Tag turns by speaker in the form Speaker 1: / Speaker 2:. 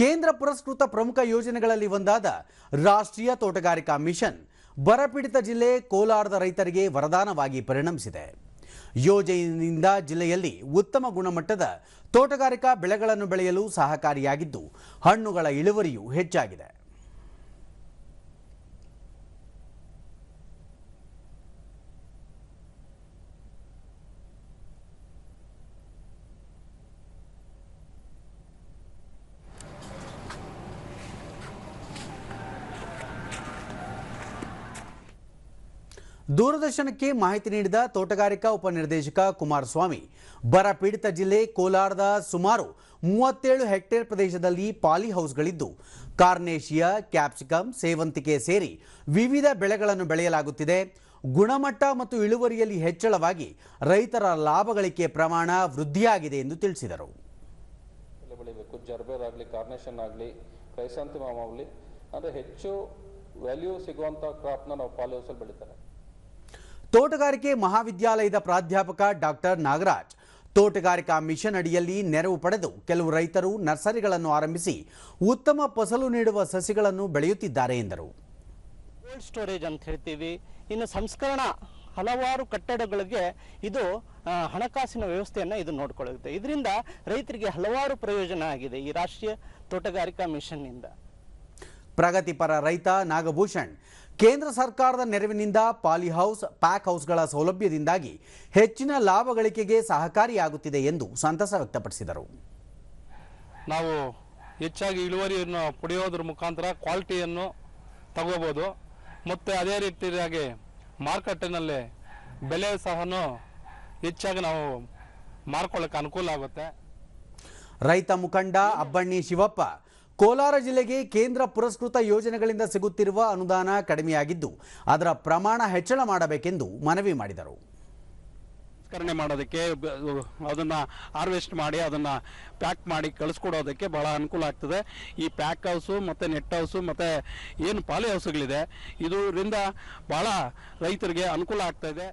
Speaker 1: ಕೇಂದ್ರ ಪುರಸ್ಕೃತ ಪ್ರಮುಖ ಯೋಜನೆಗಳಲ್ಲಿ ಒಂದಾದ ರಾಷ್ಟ್ರೀಯ ತೋಟಗಾರಿಕಾ ಮಿಷನ್ ಬರಪೀಡಿತ ಜಿಲ್ಲೆ ಕೋಲಾರದ ರೈತರಿಗೆ ವರದಾನವಾಗಿ ಪರಿಣಮಿಸಿದೆ. ಯೋಜನೆಯಿಂದ ಜಿಲ್ಲೆಯಲ್ಲಿ ಉತ್ತಮ ಗುಣಮಟ್ಟದ ತೋಟಗಾರಿಕಾ ಬೆಳೆಗಳನ್ನು ಬೆಳೆಯಲು ಸಹಕಾರಿಯಾಗಿದ್ದು, ಹಣ್ಣುಗಳ ಇಳುವರಿಯೂ ಹೆಚ್ಚಾಗಿದೆ. ದೂರದರ್ಶನಕ್ಕೆ ಮಾಹಿತಿ ನೀಡಿದ ತೋಟಗಾರಿಕಾ ಉಪನಿರ್ದೇಶಕ ಕುಮಾರಸ್ವಾಮಿ, ಬರ ಪೀಡಿತ ಜಿಲ್ಲೆ ಕೋಲಾರದ ಸುಮಾರು ಮೂವತ್ತೇಳು ಹೆಕ್ಟೇರ್ ಪ್ರದೇಶದಲ್ಲಿ ಪಾಲಿ ಹೌಸ್ಗಳಿದ್ದು ಕಾರ್ನೇಷಿಯಾ ಕ್ಯಾಪ್ಸಿಕಮ್ ಸೇವಂತಿಗೆ ಸೇರಿ ವಿವಿಧ ಬೆಳೆಗಳನ್ನು ಬೆಳೆಯಲಾಗುತ್ತಿದೆ. ಗುಣಮಟ್ಟ ಮತ್ತು ಇಳುವರಿಯಲ್ಲಿ ಹೆಚ್ಚಳವಾಗಿ ರೈತರ ಲಾಭಗಳಿಕೆ ಪ್ರಮಾಣ ವೃದ್ಧಿಯಾಗಿದೆ ಎಂದು ತಿಳಿಸಿದರು.
Speaker 2: ಆಗಲಿ ಕಾರ್ನೇಷನ್ ಅಂದರೆ ಹೆಚ್ಚು ವ್ಯಾಲ್ಯೂ ಸಿಗುವಂಥ ಕ್ರಾಪ್ನ ನಾವು ಪಾಲಿ ಹೌಸಲ್ಲಿ ಬೆಳೀತಾರೆ.
Speaker 1: ತೋಟಗಾರಿಕೆ ಮಹಾವಿದ್ಯಾಲಯದ ಪ್ರಾಧ್ಯಾಪಕ ಡಾಕ್ಟರ್ ನಾಗರಾಜ್ ತೋಟಗಾರಿಕಾ ಮಿಷನ್ ಅಡಿಯಲ್ಲಿ ನೆರವು ಪಡೆದು ಕೆಲವು ರೈತರು ನರ್ಸರಿಗಳನ್ನು ಆರಂಭಿಸಿ ಉತ್ತಮ ಫಸಲು ನೀಡುವ ಸಸಿಗಳನ್ನು ಬೆಳೆಯುತ್ತಿದ್ದಾರೆ ಎಂದರು.
Speaker 3: ಕೋಲ್ಡ್ ಸ್ಟೋರೇಜ್ ಅಂತ ಹೇಳ್ತೀವಿ. ಇನ್ನು ಸಂಸ್ಕರಣ ಹಲವಾರು ಕಟ್ಟಡಗಳಿಗೆ ಇದು ಹಣಕಾಸಿನ ವ್ಯವಸ್ಥೆಯನ್ನು ಇದು ನೋಡ್ಕೊಳ್ಳುತ್ತೆ. ಇದರಿಂದ ರೈತರಿಗೆ ಹಲವಾರು ಪ್ರಯೋಜನ ಆಗಿದೆ ಈ ರಾಷ್ಟ್ರೀಯ ತೋಟಗಾರಿಕಾ ಮಿಷನ್ನಿಂದ.
Speaker 1: ಪ್ರಗತಿಪರ ರೈತ ನಾಗಭೂಷಣ್ ಕೇಂದ್ರ ಸರ್ಕಾರದ ನೆರವಿನಿಂದ ಪಾಲಿ ಹೌಸ್ ಪ್ಯಾಕ್ ಹೌಸ್ಗಳ ಸೌಲಭ್ಯದಿಂದಾಗಿ ಹೆಚ್ಚಿನ ಲಾಭ ಗಳಿಕೆಗೆ ಸಹಕಾರಿಯಾಗುತ್ತಿದೆ ಎಂದು ಸಂತಸ ವ್ಯಕ್ತಪಡಿಸಿದರು.
Speaker 4: ನಾವು ಹೆಚ್ಚಾಗಿ ಇಳುವರಿಯನ್ನು ಪಡೆಯೋದ್ರ ಮುಖಾಂತರ ಕ್ವಾಲಿಟಿಯನ್ನು ತಗೋಬೋದು. ಮತ್ತು ಅದೇ ರೀತಿಯಾಗಿ ಮಾರುಕಟ್ಟೆನಲ್ಲಿ ಬೆಲೆ ಸಹ ಹೆಚ್ಚಾಗಿ ನಾವು ಮಾರ್ಕೊಳ್ಳೋಕೆ ಅನುಕೂಲ ಆಗುತ್ತೆ.
Speaker 1: ರೈತ ಮುಖಂಡ ಅಬ್ಬಣ್ಣಿ ಶಿವಪ್ಪ ಕೋಲಾರ ಜಿಲ್ಲೆಗೆ ಕೇಂದ್ರ ಪುರಸ್ಕೃತ ಯೋಜನೆಗಳಿಂದ ಸಿಗುತ್ತಿರುವ ಅನುದಾನ ಕಡಿಮೆಯಾಗಿದ್ದು, ಅದರ ಪ್ರಮಾಣ ಹೆಚ್ಚಳ ಮಾಡಬೇಕೆಂದು ಮನವಿ ಮಾಡಿದರು.
Speaker 4: ಸಂಸ್ಕರಣೆ ಮಾಡೋದಕ್ಕೆ, ಅದನ್ನು ಹಾರ್ವೆಸ್ಟ್ ಮಾಡಿ, ಅದನ್ನು ಪ್ಯಾಕ್ ಮಾಡಿ ಕಳಿಸ್ಕೊಡೋದಕ್ಕೆ ಭಾಳ ಅನುಕೂಲ ಆಗ್ತದೆ. ಈ ಪ್ಯಾಕ್ ಹೌಸು ಮತ್ತು ನೆಟ್ ಹೌಸು ಮತ್ತು ಏನು ಪಾಲಿ ಹೌಸ್ಗಳಿದೆ, ಇದರಿಂದ ಭಾಳ ರೈತರಿಗೆ ಅನುಕೂಲ ಆಗ್ತಾ ಇದೆ.